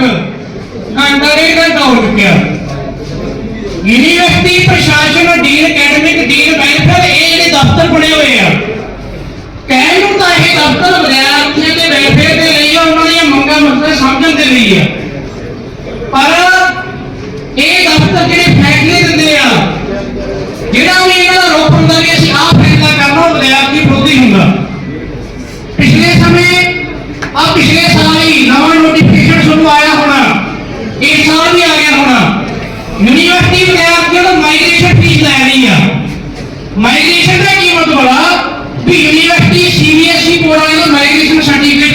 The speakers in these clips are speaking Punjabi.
ਤੱਕ ਘੰਟਾ ਡੇਢ ਘੰਟਾ ਹੋ ਚੁੱਕਿਆ। ਯੂਨੀਵਰਸਿਟੀ ਪ੍ਰਸ਼ਾਸਨ ਡੀਨ ਅਕੈਡਮਿਕ ਡੀਨ ਵੈਲਫੇਅਰ ਇਹ ਜਿਹੜੇ ਦਫ਼ਤਰ ਬਣੇ ਹੋਏ ਆ, ਕਹਿਣ ਨੂੰ ਤਾਂ ਇਹ ਦਫ਼ਤਰ ਵਿਦਿਆਰਥੀਆਂ ਦੇ ਵੈਲਫੇਅਰ ਦੇ ਲਈ ਆ, ਉਹਨਾਂ ਦੀਆਂ ਮੰਗਾਂ ਮਸਲੇ ਸਮਝਣ ਦੇ ਲਈ ਆ। ਤੋਂ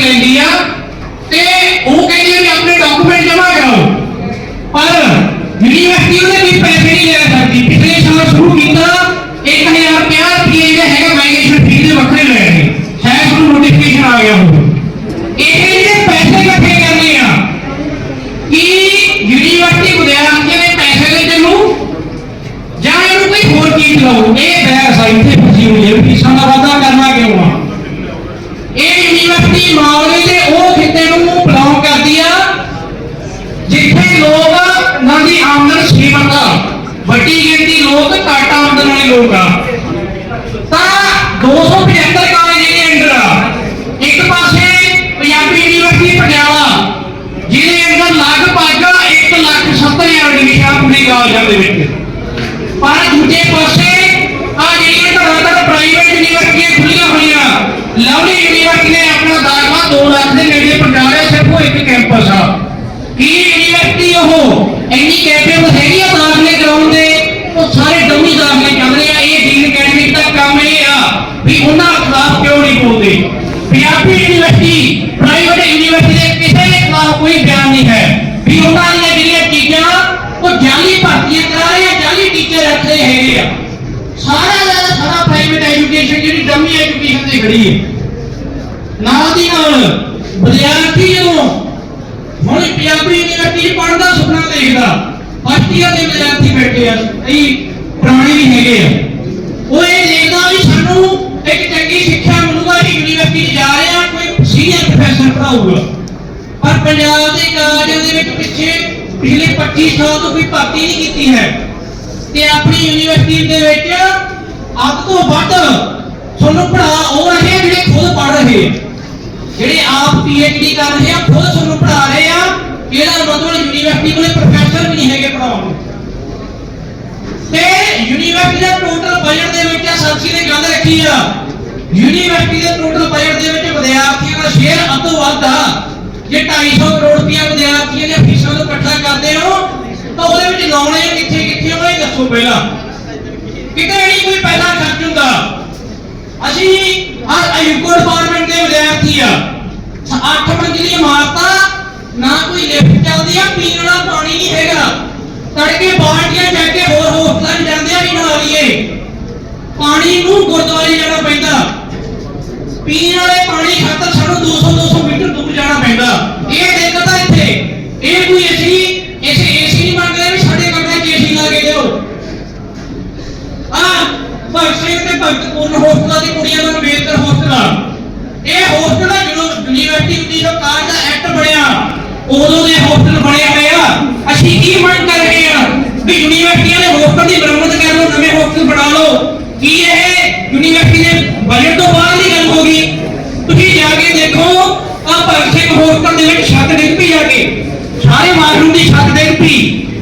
ਵੱਡੀ ਗਿਣਤੀ ਲੋਕ ਘੱਟ ਆਮਦਨ ਵਾਲੇ ਲੋਕ ਆ। ਤਾਂ 275 ਕਾਲਜ ਜਿਹੜੇ ਅੰਡਰ ਆ, ਇੱਕ ਪਾਸੇ ਪੰਜਾਬੀ ਯੂਨੀਵਰਸਿਟੀ ਪਟਿਆਲਾ, ਜਿਹਦੇ ਅੰਦਰ ਲਗਭਗ 1 ਲੱਖ 70 ਹਜ਼ਾਰ ਐਡਮਿਸ਼ਨ ਪੂਰੀ ਕਾਲਜਾਂ ਦੇ ਵਿੱਚ ਪਰ ਦੂਜੇ ਪਾਸੇ ਆ ਜਿਹੜੀਆਂ ਘਰਾਂ ਪ੍ਰਾਈਵੇਟ ਯੂਨੀਵਰਸਿਟੀਆਂ ਖੁੱਲੀਆਂ ਹੋਈਆਂ, ਲਵਲੀ ਯੂਨੀਵਰਸਿਟੀ ਨੇ ਆਪਣਾ ਦਾਖਲਾ 2 ਲੱਖ ਦੇ ਨੇੜੇ ਪਟਿਆਲੇ ਸਿਰਫ ਇੱਕ ਕੈਂਪਸ ਆ ਕੀ ਯੂਨੀਵਰਸਿਟੀ ਉਹ ਇੰਨੀ ਕੈਪੇਬਲ ਹੈਗੀ ਆ ਦਾਖਲੇ ਕਰਾਉਣ ਦੇ ਉਹ ਸਾਰੇ ਡੰਮੀ ਦਾਖਲੇ ਚੱਲ ਰਹੇ ਆ ਇਹ ਡੀਨ ਅਕੈਡਮਿਕ ਦਾ ਕੰਮ ਇਹ ਆ ਵੀ ਉਹਨਾਂ ਖਿਲਾਫ ਕਿਉਂ ਨਹੀਂ ਬੋਲਦੇ? ਪੰਜਾਬੀ ਯੂਨੀਵਰਸਿਟੀ ਪ੍ਰਾਈਵੇਟ ਯੂਨੀਵਰਸਿਟੀ ਦੇ ਕਿਸੇ ਦੇ ਖਿਲਾਫ ਕੋਈ ਬਿਆਨ ਨਹੀਂ ਹੈ। ਵੀ ਉਹਨਾਂ ਦੀਆਂ ਜਿਹੜੀਆਂ ਚੀਜ਼ਾਂ, ਉਹ ਜਾਲੀ ਭਰਤੀਆਂ ਕਰਾ ਰਹੇ ਆ, ਜਾਲੀ ਟੀਚਰ ਰੱਖ ਹੈਗੇ ਆ। ਸਾਰਾ ਦਾ ਸਾਰਾ ਪ੍ਰਾਈਵੇਟ ਐਜੂਕੇਸ਼ਨ ਜਿਹੜੀ ਡੰਮੀ ਐਜੂਕੇਸ਼ਨ ਤੇ ਖੜੀ ਹੈ। ਨਾਲ ਦੀ ਨਾਲ, ਵਿਦਿਆਰਥੀ ਜਦੋਂ ਹੁਣ ਪੰਜਾਬੀ ਯੂਨੀਵਰਸਿਟੀ ਪੜ੍ਹਦਾ, ਸੁਪਨਾ ਦੇਖਦਾ ਫਸਟ ਈਅਰ ਦੇ ਵਿਦਿਆਰਥੀ ਬੈਠੇ ਆ, ਕਈ ਪੁਰਾਣੇ ਵੀ ਹੈਗੇ ਆ। ਉਹ ਇਹ ਦੇਖਦਾ ਵੀ ਸਾਨੂੰ ਸੀਨੀਅਰ ਪ੍ਰੋਫੈਸਰ ਪੜਾਊਗਾ ਪਰ ਪੰਜਾਬ ਦੇ ਕਾਲਜਾਂ ਦੇ ਵਿੱਚ ਪਿੱਛੇ ਪਿਛਲੇ 25 ਸਾਲ ਤੋਂ ਕੋਈ ਭਰਤੀ ਨਹੀਂ ਕੀਤੀ ਹੈ। ਤੇ ਆਪਣੀ ਯੂਨੀਵਰਸਿਟੀ ਦੇ ਵਿੱਚ ਅੱਧ ਤੋਂ ਵੱਧ ਤੁਹਾਨੂੰ ਪੜਾ ਉਹ ਰਹੇ ਜਿਹੜੇ ਖੁਦ ਪੜ ਰਹੇ ਜਿਹੜੇ ਆਪ ਪੀਐਚਡੀ ਕਰ ਰਹੇ ਆ, ਖੁਦ ਤੁਹਾਨੂੰ ਪੜਾ ਰਹੇ ਆ, ਇਹਦਾ ਮਤਲਬ ਯੂਨੀਵਰਸਿਟੀ ਕੋਲੇ ਪ੍ਰੋਫੈਸਰ ਵੀ ਨਹੀਂ ਹੈਗੇ ਪੜਾਉਣ ਨੂੰ। ਤੇ ਯੂਨੀਵਰਸਿਟੀ ਦਾ ਟੋਟਲ ਬਜਟ ਦੇ ਵਿੱਚ ਆ ਸਾਥੀ ਨੇ ਗੱਲ ਰੱਖੀ ਆ। ਯੂਨੀਵਰਸਿਟੀ ਦੇ ਟੋਟਲ ਬਜਟ ਦੇ ਵਿੱਚ ਵਿਦਿਆਰਥੀਆਂ ਦਾ ਸ਼ੇਅਰ ਅੱਧੋ ਵੱਧ ਆ। ਜੇ 250 ਕਰੋੜ ਰੁਪਇਆ ਵਿਦਿਆਰਥੀਆਂ ਦੀਆਂ ਫੀਸਾਂ ਤੋਂ ਇਕੱਠਾ ਕਰਦੇ ਹੋ, ਤਾਂ ਉਹਦੇ ਵਿੱਚ ਲਾਉਣੇ ਕਿੱਥੇ ਕਿੱਥੇ ਉਹ ਇਹ ਦੱਸੋ ਪਹਿਲਾਂ। ਕਿਤੇ ਨਹੀਂ ਕੋਈ ਪੈਸਾ ਖਰਚ ਹੁੰਦਾ। ਅਸੀਂ ਆ ਯੂਕੋ ਡਿਪਾਰਟਮੈਂਟ ਦੇ ਵਿਦਿਆਰਥੀ ਆ। ਅੱਠ ਮੰਜ਼ਲੀ ਇਮਾਰਤਾਂ, ਨਾ ਕੋਈ ਲਿਫਟ ਚੱਲਦੀ ਆ, ਪੀਣ ਵਾਲਾ ਪਾਣੀ ਨਹੀਂ ਹੈਗਾ। ਤੜਕੇ ਬਾਲਟੀਆਂ ਚੱਕ ਕੇ ਹੋਰ ਹੋਸਟਲਾਂ 'ਚ ਜਾਂਦੇ ਆ ਵੀ ਨਹਾ ਲਈਏ। ਪਾਣੀ ਨੂੰ ਗੁਰਦੁਆਰੇ ਜਾਣਾ ਪੈਂਦਾ। ਪੀਣ ਵਾਲੇ ਪਾਣੀ ਖਾਤਰ ਸਾਨੂੰ 200 200 ਮੀਟਰ ਦੂਰ ਜਾਣਾ ਪੈਂਦਾ। ਇਹ ਦਿੱਕਤ ਆ ਇੱਥੇ। ਇਹ ਕੋਈ ਅਸੀਂ ਇਸ ਏਸੀ ਨਹੀਂ ਮੰਗਦੇ ਵੀ ਸਾਡੇ ਕਮਰੇ 'ਚ ਏਸੀ ਲਾ ਕੇ ਦਿਓ। ਆ ਭਗਤ ਸਿੰਘ ਤੇ ਭਗਤ ਪੂਰਨ ਹੋਸਟਲਾਂ ਦੀ ਕੁੜੀਆਂ ਦਾ ਅੰਬੇਦਕਰ ਹੋਸਟਲ ਇਹ ਹੋਸਟਲ ਜਦੋਂ ਯੂਨੀਵਰਸਿਟੀ 1961 ਦਾ ਐਕਟ ਬਣਿਆ, ਉਦੋਂ ਦੇ ਹੋਸਟਲ ਬਣੇ ਹੋਏ ਆ ਅਸੀਂ ਕੀ ਮੰਗ ਕਰ ਰਹੇ ਆ ਵੀ ਯੂਨੀਵਰਸਿਟੀਆਂ ਦੇ ਹੋਸਟਲ ਦੀ ਮੁਰੰਮਤ ਕਰ ਲਓ, ਨਵੇਂ ਹੋਸਟਲ ਬਣਾ ਲਓ। ਕੀ ਇਹ ਯੂਨੀਵਰਸਿਟੀ ਬਜਟ ਤੋਂ ਬਾਹਰ ਦੀ ਗੱਲ ਹੋ ਗਈ। ਤੁਸੀਂ ਜਾ ਕੇ ਦੇਖੋ ਆ ਭਗਤ ਸਿੰਘ ਹੋਸਟਲ ਦੇ ਵਿੱਚ ਛੱਤ ਡਿੱਗ ਪਈ ਜਾ ਕੇ ਸਾਰੇ ਬਾਥਰੂਮ ਦੀ ਛੱਤ ਡਿੱਗ ਪਈ।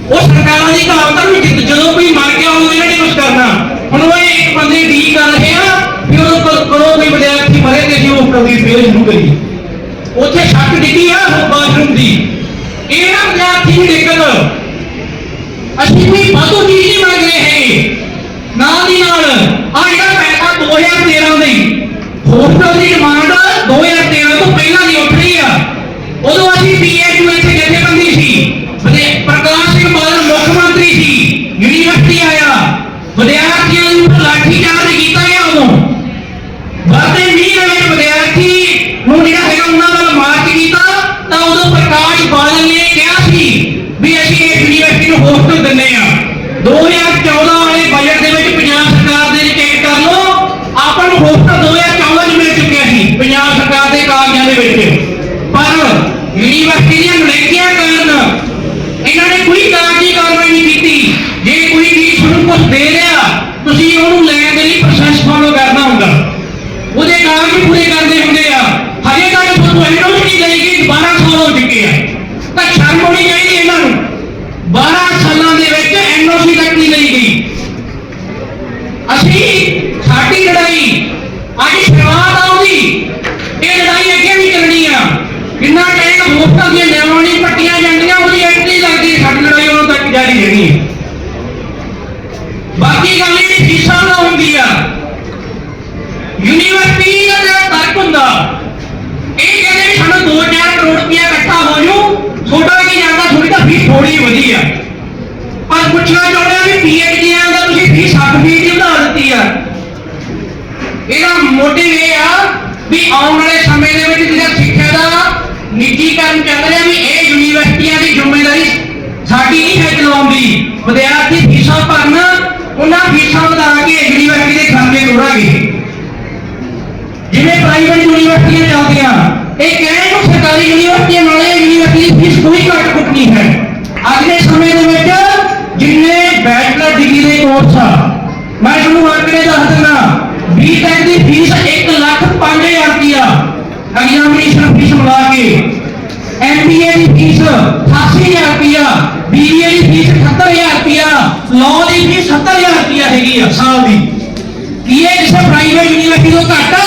ਉਹ ਸਰਕਾਰਾਂ ਦੀ ਕਹਾਵਤਾਂ ਵੀ ਜਦੋਂ ਕੋਈ ਮਰ ਗਿਆ ਹੋਵੇ ਨੇ ਕੁਝ ਕਰਨਾ। ਹੁਣ ਉਹ ਇੱਕ ਬੰਦੇ ਡੀ ਕਰ ਰਹੇ ਆ ਵੀ ਉਹ ਕੋਲ ਕੋਲੋਂ ਵਿਦਿਆਰਥੀ ਮਰੇ ਤੇ ਅਸੀਂ ਉਹ ਕਦੀ ਫੇਰ ਸ਼ੁਰੂ ਕਰੀਏ। ਉੱਥੇ ਛੱਤ ਡਿੱਗੀ ਆ, ਉਹ ਦੀ। ਇਹ ਵਿਦਿਆਰਥੀ ਨੂੰ ਨਿਕਲ ਅਸੀਂ ਵੀ ਵਾਧੂ ਚੀਜ਼ ਨਹੀਂ ਮੰਗ ਰਹੇ ਹੈਗੇ ਨਾਲ ਦੀ ਨਾਲ ਆ ਜਿਹੜਾ ਪੈਸਾ 2013 ਦੀ ਹੋਸਟਲ ਦੀ ਡਿਮਾਂਡ 2013 ਤੋਂ ਪਹਿਲਾਂ ਦੀ ਉੱਠ ਰਹੀ ਆ ਉਦੋਂ ਅਸੀਂ ਪੀਐਚਯੂ ਇੱਥੇ ਜਥੇਬੰਦੀ ਸੀ ਅਤੇ ਪ੍ਰਕਾਸ਼ ਸਿੰਘ ਬਾਦਲ ਮੁੱਖ ਮੰਤਰੀ ਸੀ ਯੂਨੀਵਰਸਿਟੀ ਆਇਆ ਵਿਦਿਆਰਥੀਆਂ ਨੂੰ ਲਾਠੀ ਚਾਰਜ ਕੀਤਾ ਗਿਆ ਉਦੋਂ। ਵਰਤੇ ਮੀਂਹ ਦੇ ਵਿਦਿਆਰਥੀ ਨੂੰ ਜਿਹੜਾ ਹੈਗਾ ਉਹਨਾਂ ਦਾ ਮਾਰਚ ਕੀਤਾ, ਤਾਂ ਉਦੋਂ ਪ੍ਰਕਾਸ਼ ਬਾਦਲ ਨੇ ਕਿਹਾ ਸੀ ਵੀ ਅਸੀਂ ਇਸ ਯੂਨੀਵਰਸਿਟੀ ਨੂੰ ਹੋਸਟਲ ਦਿੰਦੇ ਆ 2014 ਵਾਲੇ ਬਜਟ ਦੇ ਵਿੱਚ ਪੰਜਾਬ ਸਰਕਾਰ ਦੇ ਚੈੱਕ ਕਰ ਲਓ ਆਪਾਂ ਨੂੰ ਹੋਸਟਲ 2014 ਚ ਮਿਲ ਚੁੱਕਿਆ ਸੀ ਪੰਜਾਬ ਸਰਕਾਰ ਦੇ ਕਾਗਜ਼ਾਂ ਦੇ ਵਿੱਚ ਪਰ ਯੂਨੀਵਰਸਿਟੀ ਦੀਆਂ ਨੁਲੈਕੀਆਂ ਕਾਰਨ ਹੋਸਟਲ ਦੀਆਂ ਲਿਆਵਾਂ ਪੱਟੀਆਂ ਜਾਂਦੀਆਂ, ਉਹਦੀ ਐਂਟਰੀ ਲੱਗਦੀ ਸਾਡੀ ਲੜਾਈ ਉਦੋਂ ਤੱਕ ਜਾਰੀ ਰਹਿਣੀ ਹੈ ਬਾਕੀ ਗੱਲ ਇਹ ਫੀਸਾਂ ਦਾ ਹੁੰਦੀ ਆ। ਯੂਨੀਵਰਸਿਟੀ ਦਾ ਤਰਕ ਹੁੰਦਾ, ਇਹ ਕਹਿੰਦੇ ਵੀ ਸਾਨੂੰ 2-4 ਕਰੋੜ ਰੁਪਇਆ ਇਕੱਠਾ ਹੋ ਜੂ ਛੋਟਾ ਕੀ ਜਾਂਦਾ ਥੋੜੀ ਤਾਂ ਫੀਸ ਥੋੜੀ ਵਧੀ ਆ। ਪਰ ਪੁੱਛਣਾ ਚਾਹੁੰਦੇ ਆ ਵੀ ਪੀਐਚਡੀਆਂ ਦਾ ਤੁਸੀਂ ਫੀਸ 60 ਫੀਸ ਵਧਾ ਦਿੱਤੀ ਆ। ਇਹਦਾ ਮੋਟਿਵ ਇਹ ਆ ਵੀ ਆਉਣ ਵਾਲੇ ਸਮੇਂ ਦੇ ਵਿੱਚ ਜਿਹੜਾ ਸਿੱਖਿਆ ਦਾ ਨਿੱਜੀਕਰਨ ਚੱਲ ਰਿਹਾ ਵੀ ਇਹ ਯੂਨੀਵਰਸਿਟੀਆਂ ਦੀ ਜ਼ਿੰਮੇਵਾਰੀ ਸਾਡੀ ਨਹੀਂ ਹੈ ਚਲਾਉਣ ਦੀ ਵਿਦਿਆਰਥੀ ਫੀਸਾਂ ਭਰਨ, ਉਹਨਾਂ ਫੀਸਾਂ ਵਧਾ ਕੇ ਯੂਨੀਵਰਸਿਟੀ ਦੇ ਖਰਚੇ ਤੋੜਾਂਗੇ ਜਿਵੇਂ ਪ੍ਰਾਈਵੇਟ ਯੂਨੀਵਰਸਿਟੀਆਂ ਚੱਲਦੀਆਂ, ਇਹ ਕਹਿਣ ਨੂੰ ਸਰਕਾਰੀ ਯੂਨੀਵਰਸਿਟੀਆਂ ਨਾਲੇ ਯੂਨੀਵਰਸਿਟੀ ਦੀ ਫੀਸ ਕੋਈ ਘੱਟ ਕੁੱਟ ਨਹੀਂ ਹੈ। ਅੱਜ ਦੇ ਸਮੇਂ ਦੇ ਵਿੱਚ ਜਿੰਨੇ ਬੈਚਲਰ ਡਿਗਰੀ ਦੇ ਕੋਰਸ ਆ, ਮੈਂ ਤੁਹਾਨੂੰ ਆਂਕੜੇ ਦੱਸ ਦਿੰਦਾ ਬੀਟੈਕ ਦੀ ਫੀਸ 1 ਲੱਖ 5000 ਰੁਪਇਆ ਐਗਜ਼ਾਮੀਨੇਸ਼ਨ ਫੀਸ ਮਿਲਾ ਕੇ। ਐਮਬੀਏ ਦੀ ਫੀਸ 88000 ਰੁਪਇਆ ਬੀਬੀਏ ਦੀ ਫੀਸ 78000 ਰੁਪਇਆ ਲਾਅ ਦੀ ਫੀਸ 70000 ਰੁਪਇਆ ਹੈਗੀ ਆ ਸਾਲ ਦੀ। ਕੀ ਇਹ ਕਿਸੇ ਪ੍ਰਾਈਵੇਟ ਯੂਨੀਵਰਸਿਟੀ ਤੋਂ ਘੱਟ ਆ?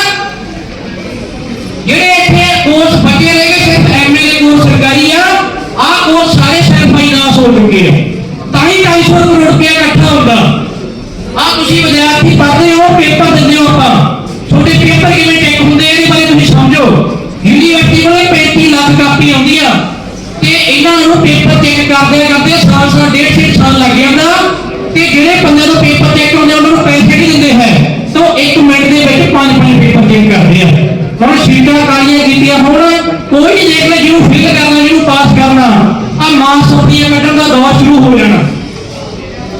ਜਿਹੜੇ ਇੱਥੇ ਕੋਰਸ ਬਚੇ ਰਹਿ ਗਏ, ਸਿਰਫ ਐਮਐਲਏ ਕੋਰਸ ਸਰਕਾਰੀ ਆ। ਆਹ ਕੋਰਸ ਸਾਰੇ ਸੈਲਫ ਫਾਈਨਾਂਸ ਹੋ ਚੁੱਕੇ ਨੇ। ਤਾਂ ਹੀ 250 ਕਰੋੜ ਰੁਪਇਆ ਇਕੱਠਾ ਹੁੰਦਾ। ਆ ਤੁਸੀਂ ਵਿਦਿਆਰਥੀ ਪੜ੍ਹਦੇ ਹੋ ਹੁਣ ਕੋਈ ਦੇਖ ਲੈ ਜਿਹਨੂੰ ਫਿਲ ਕਰਨਾ, ਜਿਹਨੂੰ ਪਾਸ ਕਰਨਾ। ਆ ਮਾਸ ਸੋਟੀਆਂ ਕੱਢਣ ਦਾ ਦੌਰ ਸ਼ੁਰੂ ਹੋ ਜਾਣਾ।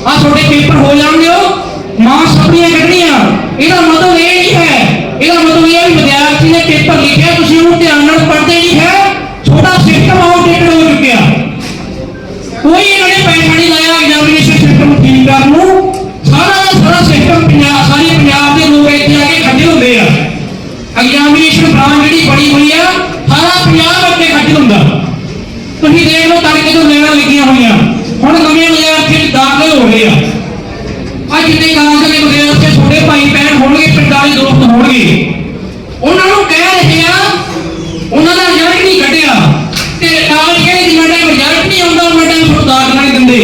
ਆ ਤੁਹਾਡੇ ਪੇਪਰ ਹੋ ਜਾਣਗੇ ਉਹ। ਮਾਂ ਸਭੀਆਂ ਕੱਢਣੀਆਂ ਇਹਦਾ ਮਤਲਬ ਇਹ ਨਹੀਂ ਹੈ। ਇਹਦਾ ਮਤਲਬ ਇਹ ਹੈ ਵਿਦਿਆਰਥੀ ਨੇ ਪੇਪਰ ਲਿਖਿਆ, ਤੁਸੀਂ ਉਹਨੂੰ ਧਿਆਨ ਨਾਲ ਪੜ੍ਹਦੇ ਨਹੀਂ ਹੈ। ਤੁਹਾਡਾ ਸਿਸਟਮ ਆਊਟਡੇਟਡ ਹੋ ਚੁੱਕਿਆ। ਕੋਈ ਇਹਨਾਂ ਨੇ ਪੈਸਾ ਨਹੀਂ ਲਾਇਆ ਐਗਜ਼ਾਮੀਨੇਸ਼ਨ ਸਿਸਟਮ ਠੀਕ ਕਰਨ ਨੂੰ। ਸਾਰਾ ਦਾ ਸਾਰਾ ਸਿਸਟਮ ਪੰਜਾਬ, ਸਾਰੀ ਪੰਜਾਬ ਦੇ ਲੋਕ ਇੱਥੇ ਆ ਕੇ ਖੱਜਲ ਹੁੰਦੇ ਆ ਐਗਜ਼ਾਮੀਨੇਸ਼ਨ ਬ੍ਰਾਂਚ ਜਿਹੜੀ ਬਣੀ ਹੋਈ ਆ ਸਾਰਾ ਪੰਜਾਬ ਅੱਗੇ ਖੱਜਲ ਹੁੰਦਾ ਤੁਸੀਂ ਦੇਖ ਲਓ ਤੜਕੇ ਤੋਂ ਲੈਣਾ ਲੱਗੀਆਂ ਹੋਈਆਂ ਹੁਣ ਨਵੇਂ ਵਿਦਿਆਰਥੀ ਦਾਖਲੇ ਹੋ ਰਹੇ ਆ ਅੱਜ ਜਿੰਨੇ ਕਾਲਜ ਦੇ ਵਿਦਿਆਰਥੀ ਛੋਟੇ ਭਾਈ ਹੋਣਗੇ, ਪਿੰਡਾਂ ਦੇ ਦੋਸਤ ਹੋਣਗੇ। ਉਹਨਾਂ ਨੂੰ ਕਹਿ ਰਹੇ ਆ, ਉਹਨਾਂ ਦਾ ਰਿਜ਼ਲਟ ਨਹੀਂ ਕੱਢਿਆ। ਤੇ ਕਾਲਜ ਕਹਿੰਦੇ ਜਿੰਨਾ ਰਿਜ਼ਲਟ ਨਹੀਂ ਆਉਂਦਾ, ਉਹਨਾਂ ਟਾਈਮ ਤੁਹਾਨੂੰ ਨਹੀਂ ਦਿੰਦੇ।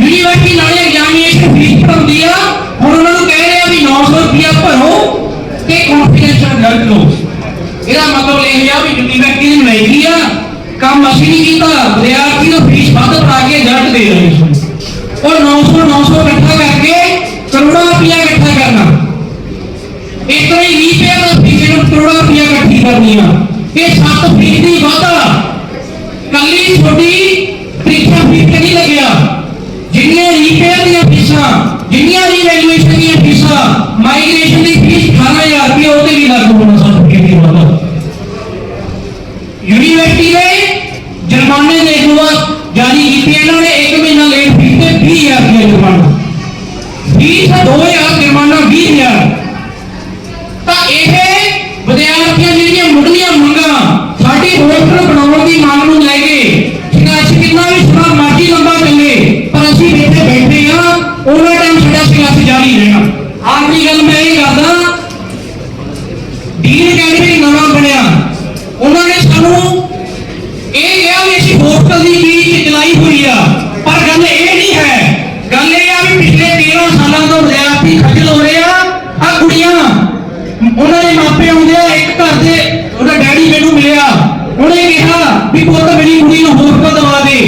ਯੂਨੀਵਰਸਿਟੀ ਨਾਲੇ ਐਗਜ਼ਾਮੀਨੇਸ਼ਨ ਫੀਸ ਭਰਦੀ ਆ। ਹੁਣ ਉਹਨਾਂ ਨੂੰ ਕਹਿ ਰਹੇ ਆ ਵੀ 900 ਰੁਪਇਆ ਭਰੋ ਤੇ ਕੰਫੀਡੈਂਸ਼ੀਅਲ ਰਿਜ਼ਲਟ ਲਓ। ਇਹਦਾ ਮਤਲਬ ਇਹ ਆ ਵੀ ਯੂਨੀਵਰਸਿਟੀ ਦੀ ਮਲਾਈ ਆ, ਕੰਮ ਅਸੀਂ ਨਹੀਂ ਕੀਤਾ। ਵਿਦਿਆਰਥੀ ਨੂੰ ਫੀਸ ਵੱਧ ਭਰਾ ਕੇ ਰਿਜ਼ਲਟ ਦੇ ਰਹੇ ਉਹ 900 900 ਇਕੱਠਾ ਕਰਕੇ ਕਰੋੜਾਂ ਰੁਪਇਆ ਇਕੱਠਾ ਕਰਨਾ। ਇਸ ਤਰ੍ਹਾਂ ਹੀ ਰੀਪੇਅਰ ਦਾ ਫੀਸ ਕਰੋੜਾਂ ਰੁਪਇਆ ਇਕੱਠੀ ਕਰਨੀਆਂ। ਇਹ ਸੱਤ ਫੀਸਦੀ ਵਾਧਾ। ਕੱਲੀ ਛੋਟੀ ਡੀਨ ਅਕੈਡਮੀ ਨਵਾਂ ਬਣਿਆ ਉਹਨਾਂ ਨੇ ਸਾਨੂੰ ਇਹ ਕਿਹਾ ਵੀ ਅਸੀਂ ਹੋਸਟਲ ਦੀ ਚੀਜ਼ ਚਲਾਈ ਹੋਈ ਆ ਪਰ ਗੱਲ ਇਹ ਨਹੀਂ ਹੈ ਗੱਲ ਇਹ ਆ ਵੀ ਪਿਛਲੇ 13 ਸਾਲਾਂ ਤੋਂ ਵਿਦਿਆਰਥੀ ਖੱਜਲ ਹੋ ਰਹੇ ਆ ਆ ਕੁੜੀਆਂ ਉਹਨਾਂ ਦੇ ਮਾਪੇ ਆਉਂਦੇ ਆ ਇੱਕ ਘਰ ਦੇ ਉਹਦਾ ਡੈਡੀ ਮੈਨੂੰ ਮਿਲਿਆ ਉਹਨੇ ਕਿਹਾ ਵੀ ਪੁੱਤ ਮੇਰੀ ਕੁੜੀ ਨੂੰ ਹੋਸਟਲ ਦਵਾ ਦੇ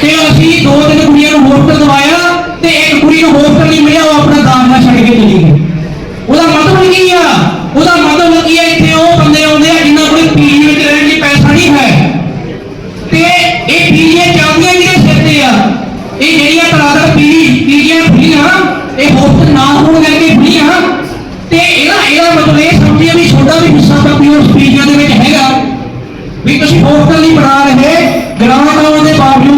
ਤੇ ਅਸੀਂ ਦੋ ਤਿੰਨ ਕੁੜੀਆਂ ਨੂੰ ਹੋਸਟਲ ਦਵਾਇਆ ਤੇ ਇੱਕ ਕੁੜੀ ਨੂੰ ਹੋਸਟਲ ਨਹੀਂ ਮਿਲਿਆ ਉਹ ਆਪਣਾ ਦਾਖਲਾ ਛੱਡ ਕੇ ਚਲੀ ਗਈ ਉਹਦਾ ਮਤਲਬ ਕੀ ਆ ਉਹਦਾ ਮਤਲਬ ਕੀ ਆ ਇੱਥੇ ਉਹ ਬੰਦੇ ਆਉਂਦੇ ਆ ਜਿਨ੍ਹਾਂ ਕੋਲ ਪੀਜੀ ਵਿੱਚ ਰਹਿਣ ਲਈ ਪੈਸਾ ਨਹੀਂ ਹੈ ਤੇ ਇਹ ਪੀਜੀਆਂ ਚੱਲਦੀਆਂ ਜਿਹੜੇ ਸਿਰ ਤੇ ਆ ਇਹ ਜਿਹੜੀਆਂ ਤਲਾਦਰ ਪੀਜੀ ਪੀਜੀਆਂ ਖੁੱਲੀਆਂ ਇਹ ਹੋਸਟਲ ਨਾ ਹੋਣ ਕਰਕੇ ਖੁੱਲੀਆਂ ਤੇ ਇਹਦਾ ਇਹਦਾ ਮਤਲਬ ਇਹ ਸਮਝਿਆ ਵੀ ਤੁਹਾਡਾ ਉਸ ਪੀਜੀਆਂ ਦੇ ਵਿੱਚ ਹੈਗਾ। ਵੀ ਤੁਸੀਂ ਹੋਸਟਲ ਨਹੀਂ ਬਣਾ ਰਹੇ ਗ੍ਰਾਂਟ ਆਉਣ ਦੇ ਬਾਵਜੂਦ